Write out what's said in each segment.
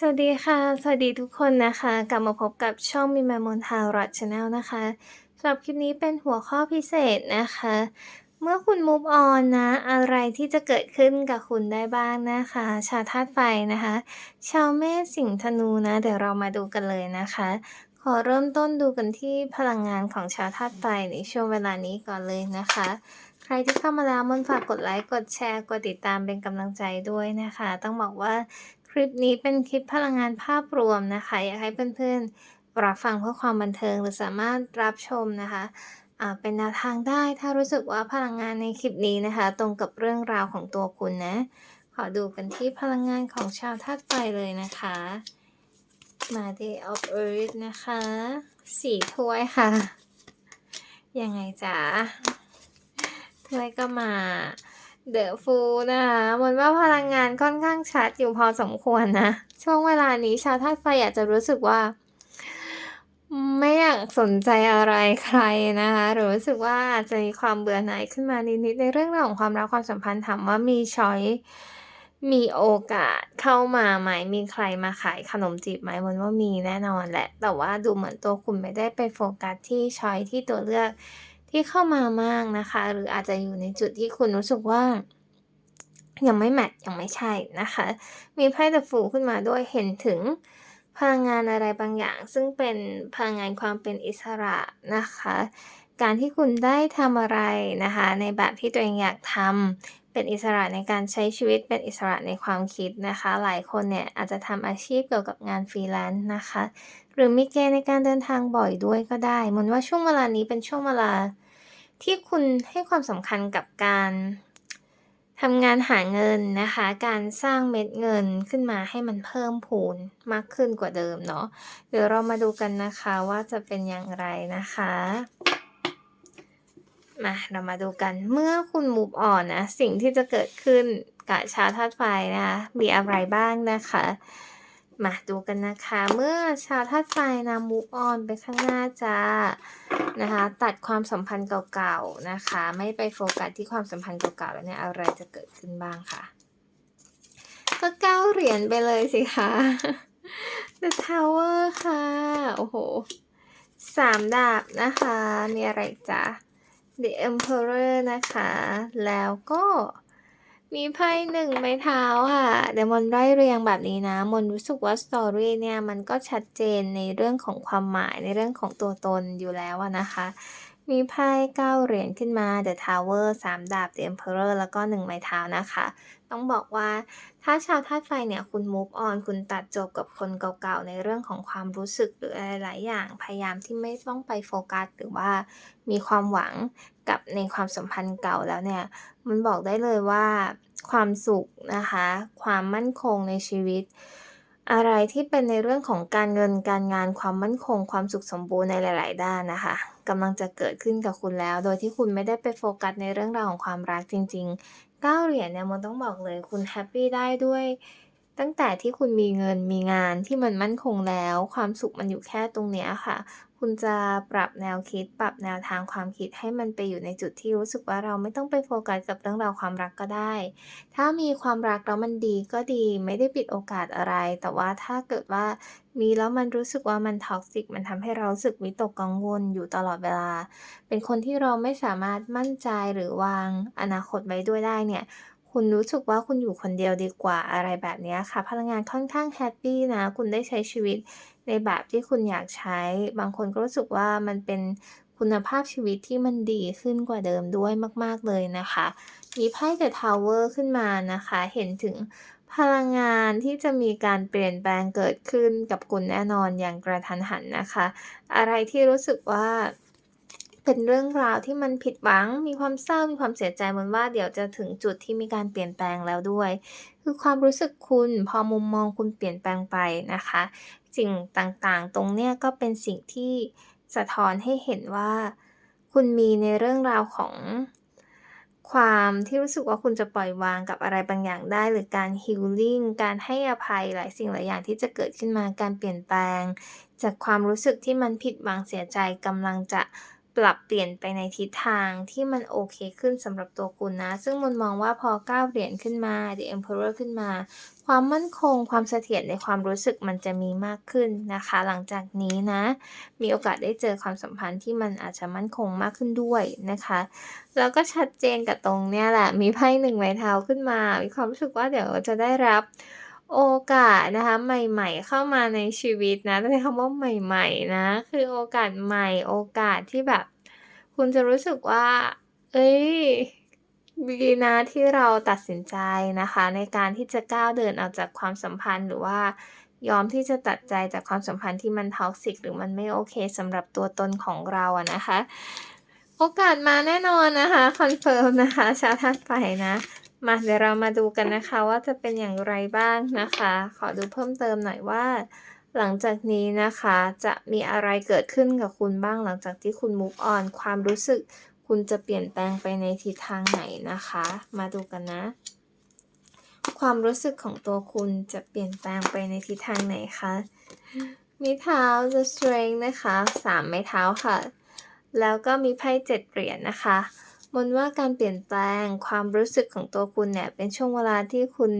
สวัสดีค่ะ สวัสดีทุกคนนะคะ กลับมาพบกับช่องมิมามนทารัตชาแนลนะคะสำหรับคลิปนี้เป็นหัวข้อพิเศษนะคะ เมื่อคุณ move on นะ อะไรที่จะเกิดขึ้นกับคุณได้บ้างนะคะ ชาธาตุไฟนะคะ ชาวเมษสิงห์ธนูนะ เดี๋ยวเรามาดูกันเลยนะคะ ขอเริ่มต้นดูกันที่พลังงานของชาวธาตุไฟในช่วงเวลานี้ก่อนเลยนะคะใครที่เข้ามาแล้วมันฝากกดไลค์ กดแชร์ กดติดตามเป็นกำลังใจด้วยนะคะ ต้องบอกว่า ลิปนี้เป็นคลิปพลังงานภาพรวมนะคะ อยากให้เพื่อนๆ รับฟังเพื่อความบันเทิงหรือสามารถรับชมนะคะเป็นแนวทางได้ถ้ารู้สึกว่าพลังงานในคลิปนี้นะคะ ตรงกับเรื่องราวของตัวคุณนะ ขอดูกันที่พลังงานของชาวธาตุไฟเลยนะคะ มา Day of Earth นะคะสี่ถ้วยค่ะ ยังไงจ๊ะถ้วยก็มา เดอะฟูนะคะมันว่าพลังงานค่อนข้างชัดอยู่พอสมควรนะ ช่วงเวลานี้ชาวธาตุไฟอาจจะรู้สึกว่า ไม่อยากสนใจอะไรใครนะคะหรือรู้สึกว่าอาจจะมีความเบื่อหน่ายขึ้นมานิดๆในเรื่องราวของความรักความสัมพันธ์ถามว่ามีช้อยมีโอกาสเข้ามาไหม มีใครมาขายขนมจีบไหมมันว่ามีแน่นอนแหละ แต่ว่าดูเหมือนตัวคุณไม่ได้ไปโฟกัสที่ช้อยที่ตัวเลือก ที่เข้ามามากนะคะ หรืออาจจะอยู่ในจุดที่คุณรู้สึกว่า ยังไม่แมทยังไม่ใช่นะคะ มีไพ่ตะฟูขึ้นมาด้วยเห็นถึงพลังงานอะไรบางอย่าง ซึ่งเป็นพลังงานความเป็นอิสระนะคะ การที่คุณได้ทำอะไรนะคะ ในแบบที่ตัวเองอยากทำ เป็นอิสระในการใช้ชีวิตเป็นอิสระในความคิดนะคะ หลายคนเนี่ยอาจจะทำอาชีพเกี่ยวกับงานฟรีแลนซ์นะคะ หรือมีเกณฑ์ในการเดินทางบ่อยด้วยก็ได้มนว่าช่วงเวลานี้เป็นช่วงเวลา ที่คุณให้ความสำคัญกับการทำงานหาเงินนะคะ การสร้างเม็ดเงินขึ้นมาให้มันเพิ่มพูนมากขึ้นกว่าเดิมเนาะเดี๋ยวเรามาดูกันนะคะว่าจะเป็นอย่างไรนะคะ มาเรามาดูกันเมื่อคุณ move on นะ สิ่งที่จะเกิดขึ้นกับชาวธาตุไฟนะคะ มีอะไรบ้างนะคะ มาดูกันนะคะ เมื่อชาวธาตุไฟนะ move on ไปข้างหน้าจ้านะคะ ตัดความสัมพันธ์เก่าๆนะคะ ไม่ไปโฟกัสที่ความสัมพันธ์เก่าๆแล้วเนี่ยอะไรจะเกิดขึ้นบ้างค่ะ ก็เก้าเหรียญไปเลยสิคะ The Tower ค่ะ โอ้โหสามดาบนะคะ มีอะไรจ๊ะ The Emperor นะคะ แล้วก็มีไพ่หนึ่งไม้เท้าค่ะเดี๋ยวมนไล่เรียงแบบนี้นะ มนรู้สึกว่าสตอรี่เนี่ย มันก็ชัดเจนในเรื่องของความหมายในเรื่องของตัวตนอยู่แล้วนะคะ มีไพ่เก้าเหรียญขึ้นมา The Tower สามดาบ The Emperor แล้วก็หนึ่งไม้เท้านะคะ ต้องบอกว่าถ้าชาวธาตุไฟเนี่ยคุณ move on คุณตัดจบกับคนเก่าๆ ในเรื่องของความรู้สึกหรืออะไรหลายอย่าง พยายามที่ไม่ต้องไปโฟกัส หรือว่ามีความหวังกับในความสัมพันธ์เก่าแล้วเนี่ย มันบอกได้เลยว่าความสุขนะคะ ความมั่นคงในชีวิต อะไรที่เป็นในเรื่องของการเงินการงานความมั่นคง ความสุขสมบูรณ์ในหลาย ๆ ด้านนะคะกำลังจะเกิดขึ้นกับคุณแล้ว โดยที่คุณไม่ได้ไปโฟกัสในเรื่องราวของความรักจริงๆ9เหรียญเนี่ยมันต้องบอกเลยคุณแฮปปี้ได้ด้วย ตั้งแต่ที่คุณมีเงินมีงานที่มันมั่นคงแล้ว ความสุขมันอยู่แค่ตรงเนี้ยค่ะ คุณจะปรับแนวคิด ปรับแนวทางความคิดให้มันไปอยู่ในจุดที่รู้สึกว่าเราไม่ต้องไปโฟกัสกับเรื่องราวความรักก็ได้ ถ้ามีความรักแล้วมันดีก็ดีไม่ได้ปิดโอกาสอะไร แต่ว่าถ้าเกิดว่ามีแล้วมันรู้สึกว่ามันท็อกซิกมันทำให้เราสึกวิตกกังวลอยู่ตลอดเวลา เป็นคนที่เราไม่สามารถมั่นใจหรือวางอนาคตไว้ด้วยได้เนี่ย คุณรู้สึกว่าคุณอยู่คนเดียวดีกว่าอะไรแบบนี้ค่ะ พลังงานค่อนข้างแฮปปี้นะ คุณได้ใช้ชีวิตในแบบที่คุณอยากใช้ บางคนก็รู้สึกว่ามันเป็นคุณภาพชีวิตที่มันดีขึ้นกว่าเดิมด้วยมาก ๆ เลยนะคะ มีไพ่ The Tower ขึ้นมานะคะ เห็นถึงพลังงานที่จะมีการเปลี่ยนแปลงเกิดขึ้นกับคุณแน่นอนอย่างกระทันหันนะคะ อะไรที่รู้สึกว่า เป็นเรื่องราวที่มันผิดหวัง มีความเศร้า มีความเสียใจเหมือนว่าเดี๋ยวจะถึงจุดที่มีการเปลี่ยนแปลงแล้วด้วย คือความรู้สึกคุณพอมุมมองคุณเปลี่ยนแปลงไปนะคะ สิ่งต่างๆ ตรงเนี้ยก็เป็นสิ่งที่สะท้อนให้เห็นว่า คุณมีในเรื่องราวของความที่รู้สึกว่าคุณจะปล่อยวางกับอะไรบางอย่างได้ หรือการ healing การให้อภัยหลายสิ่งหลายอย่างที่จะเกิดขึ้นมาการเปลี่ยนแปลง จากความรู้สึกที่มันผิดหวังเสียใจกำลังจะ ปรับเปลี่ยนไปในทิศทางที่มันโอเคขึ้นสำหรับตัวคุณนะ ซึ่งมนมองว่าพอก้าวเหรียญขึ้นมา The Emperor ขึ้นมา ความมั่นคงความเสถียรในความรู้สึกมันจะมีมากขึ้นนะคะ หลังจากนี้นะ มีโอกาสได้เจอความสัมพันธ์ที่มันอาจจะมั่นคงมากขึ้นด้วยนะคะ แล้วก็ชัดเจนกับตรงเนี้ยแหละ มีไพ่หนึ่งไม้เท้าขึ้นมา มีความรู้สึกว่าเดี๋ยวจะได้รับ โอกาสนะคะ ใหม่ ๆ เข้ามาในชีวิตนะ ต้องใช้คำว่าใหม่ ๆ นะ คือโอกาสใหม่ โอกาสที่แบบ คุณจะรู้สึกว่า เฮ้ย ดีนะที่เราตัดสินใจนะคะ ในการที่จะก้าวเดินออกจากความสัมพันธ์ หรือว่ายอมที่จะตัดใจจากความสัมพันธ์ที่มัน toxic หรือมันไม่โอเคสำหรับตัวตนของเราอะนะคะ โอกาสมาแน่นอนนะคะ คอนเฟิร์มนะคะ ชาวธาตุไฟนะ มาเดี๋ยวเรามาดูกันนะคะว่าจะเป็นอย่างไรบ้างนะคะ ขอดูเพิ่มเติมหน่อยว่า หลังจากนี้นะคะจะมีอะไรเกิดขึ้นกับคุณบ้างหลังจากที่คุณ move on ความรู้สึกคุณจะเปลี่ยนแปลงไปในทิศทางไหนนะคะ มาดูกันนะ ความรู้สึกของตัวคุณจะเปลี่ยนแปลงไปในทิศทางไหนคะม้เท้า The Strength นะคะสามไม้เท้าค่ะ แล้วก็มีไพ่เจ็ดเหรียญนะคะ มนว่าการเปลี่ยนแปลงความรู้สึกของตัวคุณเนี่ยเป็นช่วงเวลาที่คุณ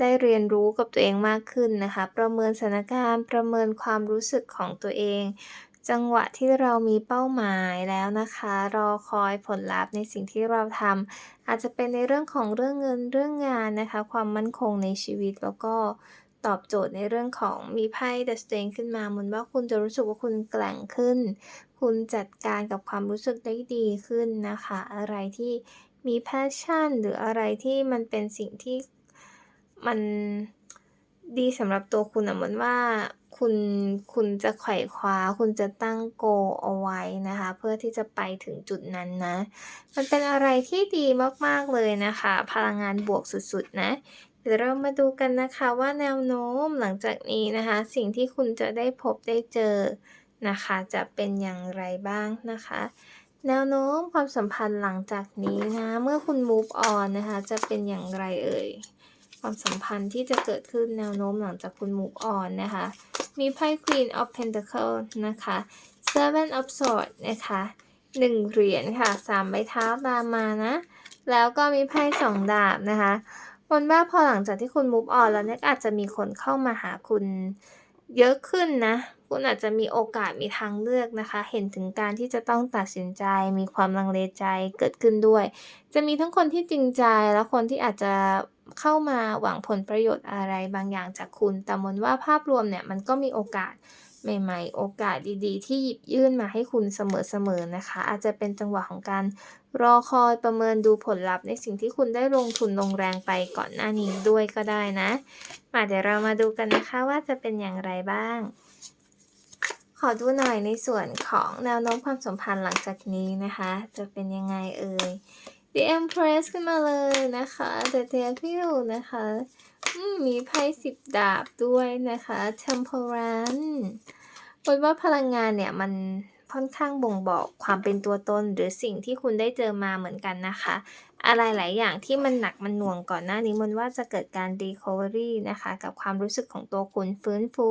ได้เรียนรู้กับตัวเองมากขึ้นนะคะ ประเมินสถานการณ์ ประเมินความรู้สึกของตัวเอง จังหวะที่เรามีเป้าหมายแล้วนะคะ รอคอยผลลัพธ์ในสิ่งที่เราทำอาจจะเป็นในเรื่องของเรื่องเงินเรื่องงานนะคะ ความมั่นคงในชีวิตแล้วก็ตอบโจทย์ในเรื่องของมีไพ่ The Strength ขึ้นมามนว่าคุณจะรู้สึกว่าคุณแกร่งขึ้น คุณจัดการกับความรู้สึกได้ดีขึ้นนะคะ อะไรที่มี passion หรืออะไรที่มันเป็นสิ่งที่มันดีสำหรับตัวคุณอะเหมือนว่าคุณคุณจะไขว่คว้า คุณจะตั้ง goal เอาไว้นะคะ เพื่อที่จะไปถึงจุดนั้นนะ มันเป็นอะไรที่ดีมากๆเลยนะคะ พลังงานบวกสุดๆนะเดี๋ยวเรามาดูกันนะคะว่าแนวโน้มหลังจากนี้นะคะ สิ่งที่คุณจะได้พบได้เจอ นะคะ จะเป็นอย่างไรบ้างนะคะ แนวโน้มความสัมพันธ์หลังจากนี้นะ เมื่อคุณ move on นะคะ จะเป็นอย่างไรเอ่ย ความสัมพันธ์ที่จะเกิดขึ้นแนวโน้มหลังจากคุณ move on นะคะ มีไพ่ Queen of Pentacles นะคะ Seven of Swords นะคะหนึ่งเหรียญค่ะสามใบเท้าตามมานะ แล้วก็มีไพ่สองดาบนะคะมนว่าพอหลังจากที่คุณ move on แล้วเนี่ยอาจจะมีคนเข้ามาหาคุณเยอะขึ้นนะ คุณอาจจะมีโอกาสมีทางเลือกนะคะ เห็นถึงการที่จะต้องตัดสินใจ มีความลังเลใจเกิดขึ้นด้วย จะมีทั้งคนที่จริงใจและคนที่อาจจะเข้ามาหวังผลประโยชน์อะไรบางอย่างจากคุณ แต่มนว่าภาพรวมเนี่ยมันก็มีโอกาสใหม่ๆ โอกาสดีๆ ที่หยิบยื่นมาให้คุณเสมอๆนะคะ อาจจะเป็นจังหวะของการรอคอยประเมินดูผลลัพธ์ในสิ่งที่คุณได้ลงทุนลงแรงไปก่อนหน้านี้ด้วยก็ได้นะ มาเดี๋ยวเรามาดูกันนะคะว่าจะเป็นอย่างไรบ้าง อดูหน่อยในส่วนของแนวโน้มความสัมพันธ์หลังจากนี้นะคะ จะเป็นยังไงเอ่ย The Empress ขึ้นมาเลยนะคะ The Devil นะคะมมีไพ่สิบดาบด้วยนะคะ Temperance บนว่าพลังงานเนี่ยมันค่อนข้างบ่งบอกความเป็นตัวตนหรือสิ่งที่คุณได้เจอมาเหมือนกันนะคะ อะไรหลายอย่างที่มันหนักมันหน่วงก่อนหน้านี้มันว่าจะเกิดการ recovery นะคะกับความรู้สึกของตัวคุณฟื้นฟู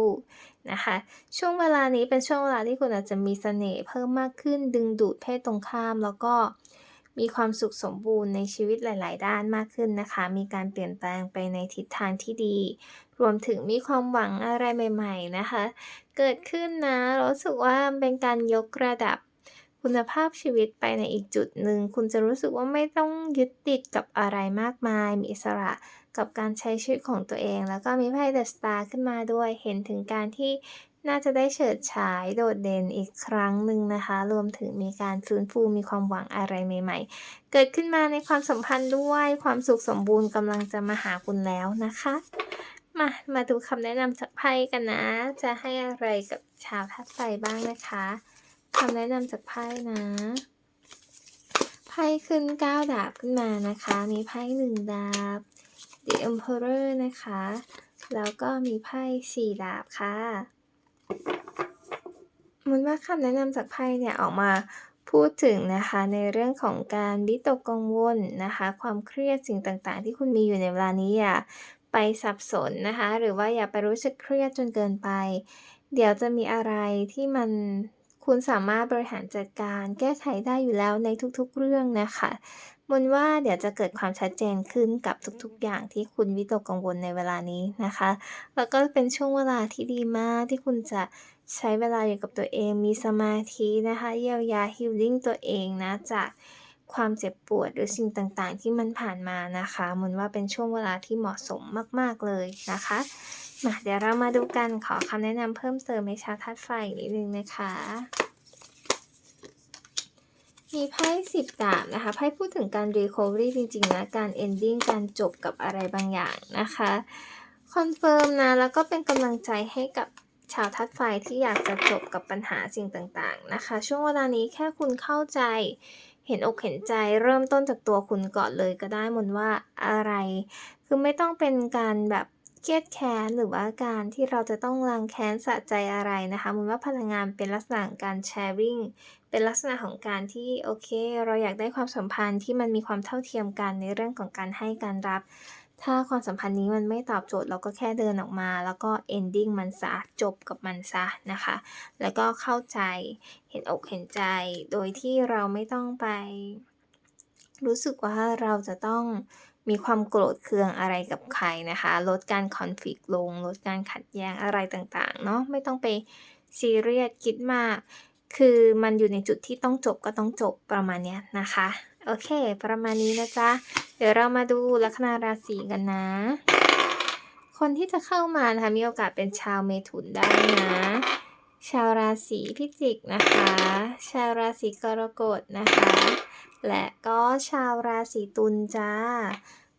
นะคะช่วงเวลานี้เป็นช่วงเวลาที่คุณอาจจะมีเสน่ห์เพิ่มมากขึ้น ดึงดูดเพศตรงข้ามแล้วก็มีความสุขสมบูรณ์ในชีวิตหลาย ๆ ด้านมากขึ้นนะคะ มีการเปลี่ยนแปลงไปในทิศทางที่ดี รวมถึงมีความหวังอะไรใหม่ ๆ นะคะ เกิดขึ้นนะ รู้สึกว่าเป็นการยกระดับ คุณภาพชีวิตไปในอีกจุดหนึ่ง คุณจะรู้สึกว่าไม่ต้องยึดติดกับอะไรมากมาย มีอิสระกับการใช้ชีวิตของตัวเอง แล้วก็มีไพ่ The Star ขึ้นมาด้วย เห็นถึงการที่น่าจะได้เฉิดฉายโดดเด่นอีกครั้งหนึ่งนะคะ รวมถึงมีการฟื้นฟูมีความหวังอะไรใหม่ ๆ เกิดขึ้นมาในความสัมพันธ์ด้วยความสุขสมบูรณ์กำลังจะมาหาคุณแล้วนะคะ มา มาดูคำแนะนำจากไพ่กันนะ จะให้อะไรกับชาวธาตุไฟบ้างนะคะ คำแนะนำจากไพ่นะ ไพ่ขึ้นเก้าดาบขึ้นมานะคะ มีไพ่หนึ่งดาบ The Emperor นะคะ แล้วก็มีไพ่สี่ดาบค่ะมันว่าคำแนะนำจากไพ่เนี่ยออกมาพูดถึงนะคะในเรื่องของการวิตกกังวลนะคะ ความเครียดสิ่งต่างๆ ที่คุณมีอยู่ในเวลานี้อย่าไปสับสนนะคะ หรือว่าอย่าไปรู้สึกเครียดจนเกินไป เดี๋ยวจะมีอะไรที่มัน คุณสามารถบริหารจัดการแก้ไขได้อยู่แล้วในทุกๆเรื่องนะคะมนว่าเดี๋ยวจะเกิดความชัดเจนขึ้นกับทุกๆ อย่างที่คุณวิตกกังวลในเวลานี้นะคะ แล้วก็เป็นช่วงเวลาที่ดีมากที่คุณจะใช้เวลาอยู่กับตัวเอง มีสมาธินะคะ เยียวยาฮีลลิ่งตัวเองนะ จากความเจ็บปวดหรือสิ่งต่างๆ ที่มันผ่านมานะคะมนว่าเป็นช่วงเวลาที่เหมาะสมมากๆเลยนะคะ มาเดี๋ยวเรามาดูกันขอคำแนะนำเพิ่มเติมในชาวธาตุไฟนิดนึงนะคะ มีไพ่สิบดาบนะคะไพ่พูดถึงการ recovery จริงๆนะการ ending การจบกับอะไรบางอย่างนะคะคอนเฟิร์มนะแล้วก็เป็นกำลังใจให้กับชาวทัดไฟที่อยากจะจบกับปัญหาสิ่งต่างๆนะคะ ช่วงเวลานี้แค่คุณเข้าใจ เห็นอกเห็นใจเริ่มต้นจากตัวคุณก่อนเลยก็ได้มนว่าอะไร คือไม่ต้องเป็นการแบบ เครียดแค้นหรือว่าการที่เราจะต้องรังแค้นสะใจอะไรนะคะมันว่าพลังงานเป็นลักษณะการแชร์ริ่งเป็นลักษณะของการที่โอเค เราอยากได้ความสัมพันธ์ที่มันมีความเท่าเทียมกันในเรื่องของการให้การรับ ถ้าความสัมพันธ์นี้มันไม่ตอบโจทย์เราก็แค่เดินออกมา แล้วก็ ending มันซะจบกับมันซะนะคะ แล้วก็เข้าใจเห็นอกเห็นใจ โดยที่เราไม่ต้องไป รู้สึกว่าเราจะต้อง มีความโกรธเคืองอะไรกับใครนะคะ ลดการคอนฟ lict ลง ลดการขัดแย้งอะไรต่างๆ เนาะไม่ต้องไปซีเรียสคิดมาก คือมันอยู่ในจุดที่ต้องจบก็ต้องจบประมาณเนี้ยนะคะ โอเค ประมาณนี้นะจ๊ะ เดี๋ยวเรามาดูลัคนาราศีกันนะ คนที่จะเข้ามานะคะมีโอกาสเป็นชาวเมถุนได้นะ ชาวราศีพิจิกนะคะ ชาวราศีกรกฎนะคะ และก็ชาวราศีตุลจ้า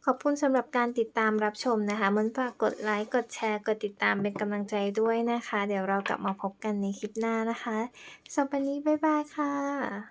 ขอบคุณสำหรับการติดตามรับชมนะคะมันฝากกดไลค์ กดแชร์ กดติดตามเป็นกำลังใจด้วยนะคะ เดี๋ยวเรากลับมาพบกันในคลิปหน้านะคะสำหรับวันนี้บ๊ายบายค่ะ